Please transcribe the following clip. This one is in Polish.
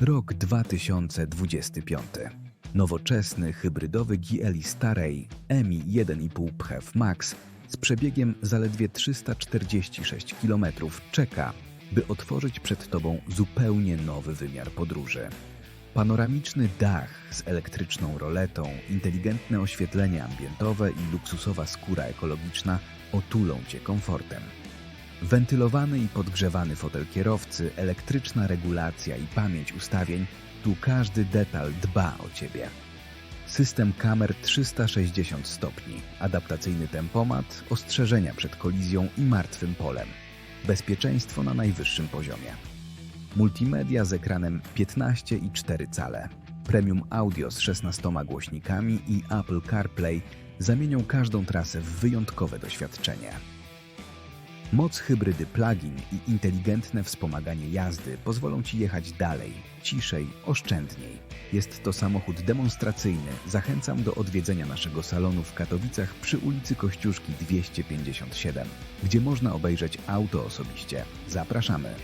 Rok 2025. Nowoczesny, hybrydowy GLI starej EMI 1,5 PHEV Max z przebiegiem zaledwie 346 km czeka, by otworzyć przed Tobą zupełnie nowy wymiar podróży. Panoramiczny dach z elektryczną roletą, inteligentne oświetlenie ambientowe i luksusowa skóra ekologiczna otulą Cię komfortem. Wentylowany i podgrzewany fotel kierowcy, elektryczna regulacja i pamięć ustawień, tu każdy detal dba o Ciebie. System kamer 360 stopni, adaptacyjny tempomat, ostrzeżenia przed kolizją i martwym polem. Bezpieczeństwo na najwyższym poziomie. Multimedia z ekranem 15,4 cale. Premium audio z 16 głośnikami i Apple CarPlay zamienią każdą trasę w wyjątkowe doświadczenie. Moc hybrydy plug-in i inteligentne wspomaganie jazdy pozwolą Ci jechać dalej, ciszej, oszczędniej. Jest to samochód demonstracyjny. Zachęcam do odwiedzenia naszego salonu w Katowicach przy ulicy Kościuszki 257, gdzie można obejrzeć auto osobiście. Zapraszamy!